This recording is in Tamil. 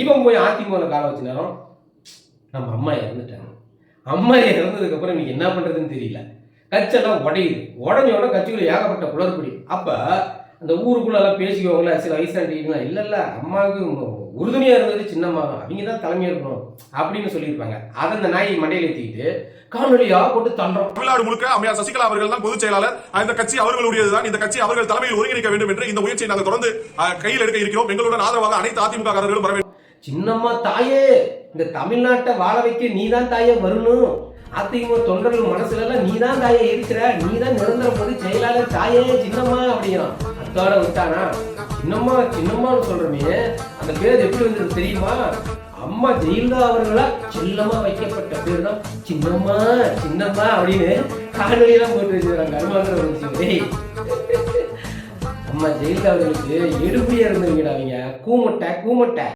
இவன் போய் அதிமுகவில் காலை வச்ச நேரம் நம்ம அம்மா இறந்துட்டாங்க. அம்மா இறந்ததுக்கு அப்புறம் நீங்க என்ன பண்றதுன்னு தெரியல. கட்சியெல்லாம் உடையுது. உடஞ்ச உடனே கட்சிக்குள்ள ஏகப்பட்ட குளறுபடி. அப்ப அந்த ஊருக்குள்ள எல்லாம் பேசிக்குவாங்களே சில வயசாண்டிங்களா இல்லை இல்லை அம்மாவுக்கு உறுதுணையா இருந்தது சின்னம்மா தான். அவங்க தான் தலைமையாக இருக்கணும். அப்படின்னு சொல்லியிருப்பாங்க. அதை அந்த நாயை மண்டையில ஏத்திக்கிட்டு காணொலியா போட்டு தண்டோம் தமிழ்நாடு முழுக்க அம்மையார் சசிகலா அவர்கள் தான் பொதுச் செயலாளர். அந்த கட்சி அவர்களுடையதுதான். இந்த கட்சி அவர்கள் தலைமையில் ஒருங்கிணைக்க வேண்டும் என்று இந்த முயற்சியை நாங்கள் தொடர்ந்து கையில் எடுக்க இருக்கிறோம். எங்களுடன் ஆதரவாக அனைத்து அதிமுக காரர்களும் வர வேண்டும். சின்னம்மா தாயே இந்த தமிழ்நாட்டை வாழ வைக்க நீ தான் தாயே வரணும். அதிமுக தொண்டர்கள் மனசுல எல்லாம் நீ தான் தாயே இருக்கிற நீ தான் நிரந்தர பொது செயலாளர் தாயே சின்னம்மா அப்படிங்கிறான். அத்தோட விட்டானா? சின்னம்மா சின்னம்மான்னு சொல்றமே அந்த பேர் எப்படி வந்தது தெரியுமா? அம்மா ஜெயலலிதா அவர்களா செல்லமா வைக்கப்பட்ட பேர் தான் சின்னம்மா சின்னம்மா அப்படின்னு காணொலியெல்லாம் போட்டு வச்சுக்கிறாங்க கருமாந்திர வந்துச்சு அம்மா ஜெயலலிதா அவர்களுக்கு எடுபடியா இருந்தவங்கடா அவங்க கூமட்டை கூமட்டை